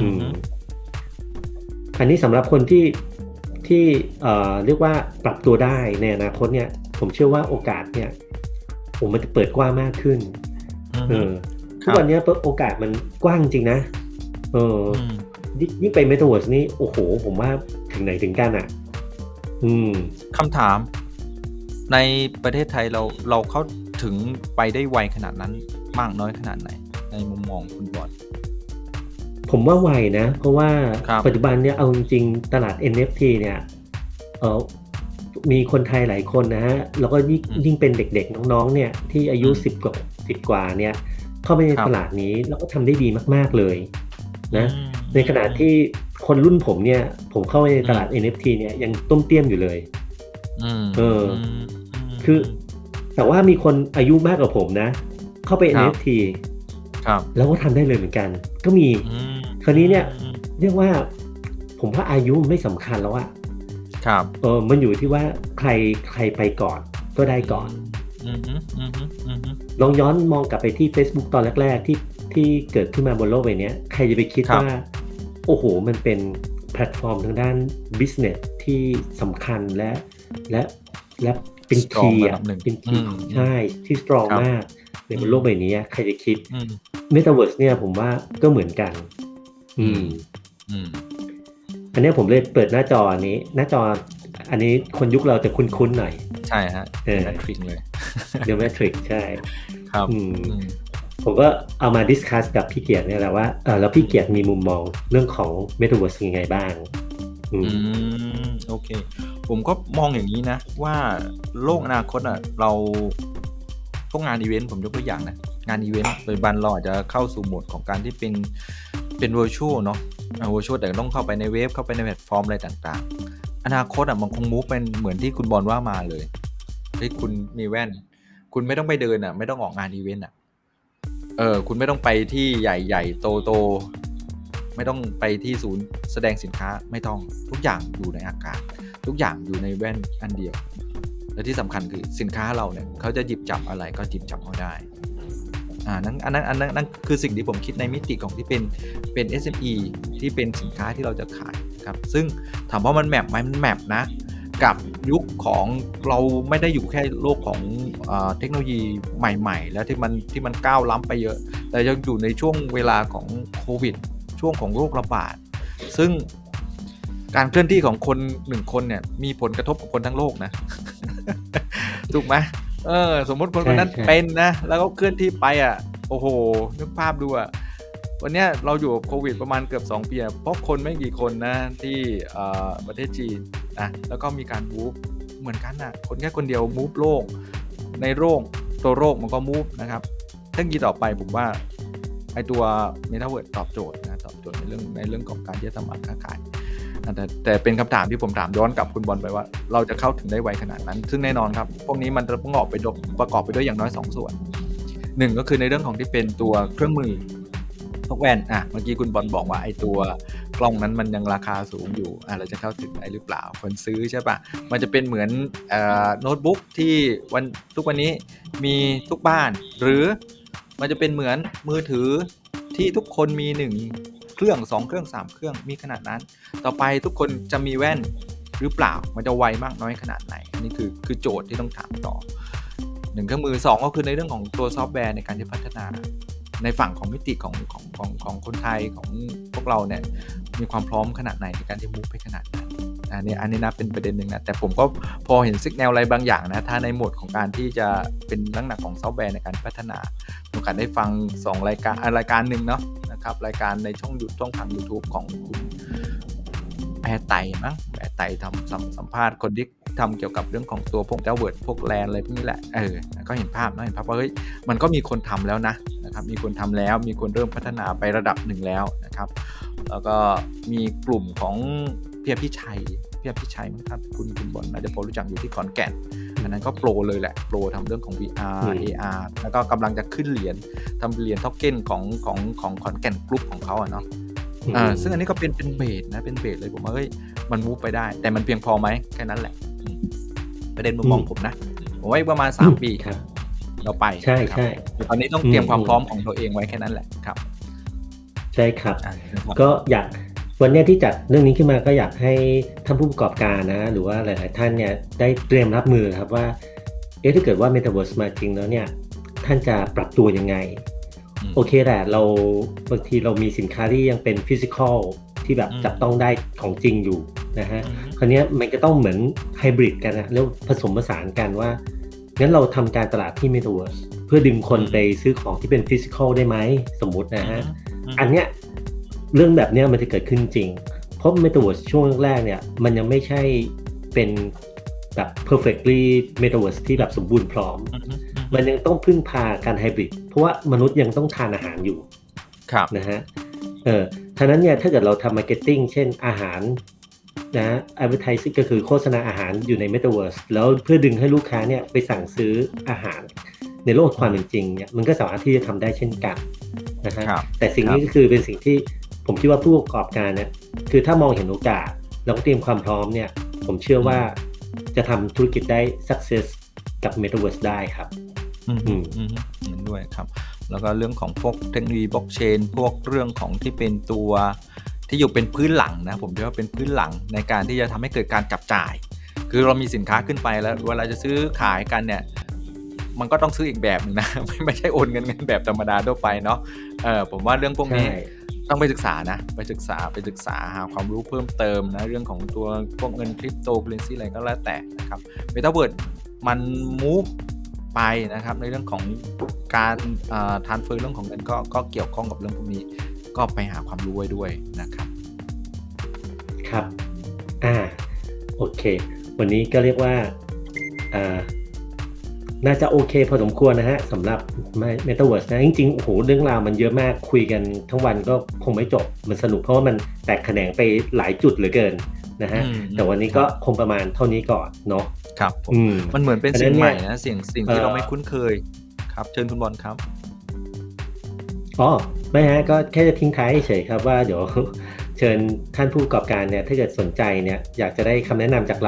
อือือมฮึอันนี้สำหรับคนที่ที่เอ่อเรียกว่าปรับตัวได้ในอนาคตเนี่ย ผมเชื่อว่าโอกาสเนี่ยผมมันจะเปิดกว้างมากขึ้นอือเอฮึอคทุกรับวันเนี้ยโอกาสมันกว้างจริงนะเอออืมยิ่งยิ่งไปเมตาเวิร์สนี่โอ้โห ผมว่าถึงไหนถึงกันอะ อืมคำถาม ในประเทศไทยเราเราเข้าถึงไปได้ไวขนาดนั้นมากน้อยขนาดไหน ในมุมมองคุณบอล ผมว่าไวนะ เพราะว่าครับปัจจุบันเนี่ยเอาจริงๆตลาด NFT เนี่ยเออมีคนไทยหลายคนนะฮะ แล้วก็ยิ่งยิ่งเป็นเด็กๆ น้องๆ เนี่ยที่อายุสิบกว่าสิบกว่าเนี่ย เข้าไปในตลาดนี้แล้วก็ทำได้ดีมากๆเลยนะอืมในขณะที่คนรุ่นผมเนี่ย ผมเข้าไปในตลาด NFT เนี่ยยังต้มเตี้ยมอยู่เลยอืมเออมมคือแต่ว่ามีคนอายุมากกว่าผมนะ เข้าไปครับ NFT ครับแล้วก็ทำได้เลยเหมือนกัน ก็มีอืมคราวนี้เนี่ยอืมเรียกว่าผมว่าอายุมันไม่สำคัญแล้วอะครับเออมันอยู่ที่ว่าใครใครไปก่อนก็ได้ก่อนอืมฮึอืมฮึอืมฮึลองย้อนมองกลับไปที่ Facebook ตอนแรก ๆ ที่ที่เกิดขึ้นมาบนโลกใบเนี้ยใครจะไปคิดครับว่า โอ้โห มันเป็นแพลตฟอร์มทางด้าน business ที่สำคัญและและและเป็น Strong คีย์ระอะดับหนึ่งเป็นคีอืย์มใช่ที่ strong ครับมากในบนโลกใบนี้อะใครจะคิด อืม Metaverse เนี่ยผมว่าก็เหมือนกัน อืม อืม อันเนี้ยผมเลยเปิดหน้าจออันนี้ หน้าจอ อันนี้คนยุคเราจะคุ้นๆหน่อย ใช่ฮะเออแมทริกเลย The Matrix ใช่ ครับอืมอืมผมก็เอามาดิสคัสกับพี่เกียรติเนี่ยแหละว่าเออแล้วพี่เกียรติมีมุมมองเรื่องของ Metaverse ยังไงบ้างอืมอืม โอเค ผมก็มองอย่างนี้นะ ว่าโลกอนาคตอะ เราพวกงานอีเวนต์ผมยกตัวอย่างนะ งานอีเวนต์โดยบันเราอาจจะเข้าสู่โหมดของการที่เป็นเป็นเว i r t u a l เนาะเว i r t u a l แต่ต้องเข้าไปในเว็บเข้าไปในแพลตฟอร์มอะไรต่างๆ อนาคตอะมันคงมูฟเป็นเหมือนที่คุณบอลว่ามาเลยเฮ้ยคุณมีแว่น คุณไม่ต้องไปเดินอะ ไม่ต้องออกงานอีเวนต์อะเออคุณไม่ต้องไปที่ใหญ่ๆโตๆไม่ต้องไปที่ศูนย์แสดงสินค้าไม่ต้องทุกอย่างอยู่ในอากาศ ทุกอย่างอยู่ในแว่นอันเดียว และที่สำคัญคือสินค้าเราเนี่ยเขาจะหยิบจับอะไรก็หยิบจับเอาได้ อ่านั้นอันนั้นอันนั้นนั่นคือสิ่งที่ผมคิดในมิติของที่เป็นเป็น SME ที่เป็นสินค้าที่เราจะขายครับซึ่งถามว่ามันแมปไหมมันแมปนะกับยุคของเราไม่ได้อยู่แค่โลกของอเทคโนโลยีใหม่ ๆ แล้วที่มันที่มันก้าวล้ำไปเยอะ แต่ยังอยู่ในช่วงเวลาของโควิด ช่วงของโรคระบาด ซึ่งการเคลื่อนที่ของคนหนึ่งคนเนี่ยมีผลกระทบกับคนทั้งโลกนะ ถูกไหม เออ สมมติคนคนนั้นใช่ใช่ เป็นนะ แล้วก็เคลื่อนที่ไปอะ โอ้โห นึกภาพดูอะ วันเนี้ยเราอยู่กับโควิดประมาณเกือบ 2 ปีอะเพราะคนไม่กี่คนนะที่เอ่อประเทศจีนนะ แล้วก็มีการมูฟเหมือนกันนะคนแค่คนเดียวมูฟโลก ในโรคตัวโรคมันก็มูฟนะครับทั้งยีต่อไปผมว่าไอตัว m e t a เวิร์ดตอบโจทย์นะ ตอบโจทย์ในเรื่องในเรื่องของการที่จะทำมาค้าขายนะ แต่แต่เป็นคำถามที่ผมถามย้อนกลับคุณบอลไปว่า เราจะเข้าถึงได้ไวขนาดนั้น ซึ่งแน่นอนครับ พวกนี้มันจะประกอบไปด้วยประกอบไปด้วยอย่างน้อย 2 ส่วนหนึ่งก็คือในเรื่องของที่เป็นตัวเครื่องมือพวกแว่นอะเมื่อกี้คุณบอลบอกว่าไอ้ตัวกล้องนั้นมันยังราคาสูงอยู่อะเราจะเข้าถึงได้หรือเปล่า คนซื้อใช่ปะมันจะเป็นเหมือนโน้ตบุ๊กที่วันทุกวันนี้มีทุกบ้าน หรือมันจะเป็นเหมือนมือถือที่ทุกคนมีหนึ่ง เครื่องสองเครื่องสามเครื่องมีขนาดนั้น ต่อไปทุกคนจะมีแว่นหรือเปล่ามันจะไวมากน้อยขนาดไหนอันนี้คือคือโจทย์ที่ต้องถามต่อหนึ่งเครื่องมือสองก็คือในเรื่องของตัวซอฟต์แวร์ในการที่พัฒนา ในฝั่งของมิติของของของของคนไทยของพวกเราเนี่ยมีความพร้อมขนาดไหนในการที่มุ่ไปขนาดนั้นอันนี้อันนี้นะเป็นประเด็นหนึ่งนะแต่ผมก็พอเห็นสัญญาณอะไรบางอย่างนะถ้าในโหมดของการที่จะเป็นลักษณะของซอฟต์แวร์ในการพัฒนาโอกาสได้ฟัง 2 รายการรายการหนึ่งเนาะ นะครับ รายการในช่องยูช่องทาง YouTube ของคุณแอร์ไตมั้งแอร์ไตทำสัมสัมภาษณ์คนที่ทำเกี่ยวกับเรื่องของตัวพวกเจ้าเวิร์ดพวกแลนอะไรพวกนี้แหละเออก็เห็นภาพนะเห็นภาพว่าเฮ้ยมันก็มีคนทำแล้วนะนะครับ มีคนทำแล้ว มีคนเริ่มพัฒนาไประดับหนึ่งแล้วนะครับ แล้วก็มีกลุ่มของเพียพิชัยเพียพิชัยมั้งครับคุณคุณบอลน่าจะพอรู้จักอยู่ที่ขอนแก่น อันนั้นก็โปรเลยแหละโปรทำเรื่องของ VR อืม AR แล้วก็กำลังจะขึ้นเหรียญทำเหรียญท็อกเก้นของของของขอนแก่นกรุ๊ปของเขาอะเนาะอ่าซึ่งอันนี้ก็เป็นเป็นเบสนะเป็นเบสเลยผมว่าเฮ้ยมันมูฟไปได้ แต่มันเพียงพอไหมแค่นั้นแหละอืมประเด็นมุมมองอืมผมนะผมว่าอีกประมาณอืม3ปีครับเราไปใช่นะครับใช่แต่ตอนนี้ต้องเตรียมอืมความพร้อมของตัวเองไว้แค่นั้นแหละครับใใช่ครับอ่านะครับ ก็อยาก วันเนี้ยที่จัดเรื่องนี้ขึ้นมาก็อยากให้ท่านผู้ประกอบการนะ หรือว่าหลาย ๆ ท่านเนี่ยได้เตรียมรับมือครับว่า เอ๊ะถ้าเกิดว่า Metaverse มาจริงแล้วเนี่ยท่านจะปรับตัวยังไงอืมโอเคแหละเราบางทีเรามีสินค้าที่ยังเป็นฟิสิกอลที่แบบอืมจับต้องได้ของจริงอยู่นะฮะอืมคราวเนี้ยมันก็ต้องเหมือนไฮบริดกันนะแล้วผสมผสานกันว่างั้นเราทำการตลาดที่ Metaverse เพื่อดึงคนไปซื้อของที่เป็นฟิสิกอลได้ไหมสมมุตินะฮะอืมอันเนี้ย เรื่องแบบเนี้ยมันจะเกิดขึ้นจริง เพราะ Metaverse ช่วงแรกๆเนี่ย มันยังไม่ใช่เป็นแบบ perfectly Metaverse ที่แบบสมบูรณ์พร้อมอืมอืมมันยังต้องพึ่งพาการไฮบริด เพราะว่ามนุษย์ยังต้องทานอาหารอยู่ ครับ นะฮะ เออท่านั้นเนี่ย ถ้าเกิดเราทำมาร์เก็ตติ้ง เช่นอาหารนะ advertising ก็คือโฆษณาอาหารอยู่ใน Metaverse แล้วเพื่อดึงให้ลูกค้าเนี่ยไปสั่งซื้ออาหารในโลกความเป็นจริงเนี่ยมันก็สามารถที่จะทำได้เช่นกันนะฮะครับแต่สิ่งนี้ครับก็คือเป็นสิ่งที่ ผมคิดว่าผู้ประกอบการเนี่ยคือถ้ามองเห็นโอกาส แล้วก็เตรียมความพร้อมเนี่ย ผมเชื่อว่าจะทำธุรกิจได้ success กับ Metaverse ได้ครับอืมอืมอืมเห็นด้วยครับ แล้วก็เรื่องของพวกเทคโนโลยีบล็อกเชนพวกเรื่องของที่เป็นตัวที่อยู่เป็นพื้นหลังนะ ผมเรียกว่าเป็นพื้นหลังในการที่จะทำให้เกิดการจับจ่าย คือเรามีสินค้าขึ้นไปแล้ว เวลาจะซื้อขายกันเนี่ย มันก็ต้องซื้ออีกแบบหนึงนะไม่ไม่ใช่โอนเงินกันแบบธรรมดาทั่วไปเนาะเออผมว่าเรื่องพวกนี้ใช่ต้องไปศึกษานะ ไปศึกษาไปศึกษาหาความรู้เพิ่มเติมนะ เรื่องของตัวพวกเงินคริปโตเคอเรนซีอะไรก็แล้วแต่นะครับเมตาเวิร์ดมันมูฟไปนะครับ ในเรื่องของการทานเฟอร์เรื่องของเงินก็ก็เกี่ยวข้องกับเรื่องพวกนี้ ก็ไปหาความรู้ไว้ด้วยนะครับ ครับ อ่า โอเค วันนี้ก็เรียกว่า อ่า น่าจะโอเคพอสมควรนะฮะสำหรับ Metaverse นะ จริงๆ โอ้โห เรื่องราวมันเยอะมากคุยกันทั้งวันก็คงไม่จบ มันสนุกเพราะว่ามันแตกแขนงไปหลายจุดเหลือเกินนะฮะอืมแต่วันนี้ก็คงประมาณเท่านี้ก่อนเนาะครับผมอืมมันเหมือนเป็นอันนั้สิ่งนใหม่เนี่ยนะสิ่งสิ่งที่เอ่อเราไม่คุ้นเคยครับ เชิญคุณบอลครับอ๋อไม่ฮะก็แค่จะทิ้งท้ายเฉยๆครับว่าเดี๋ยวเชิญท่านผู้ประกอบการเนี่ยถ้าเกิดสนใจเนี่ยอยากจะได้คำแนะนำจากเรา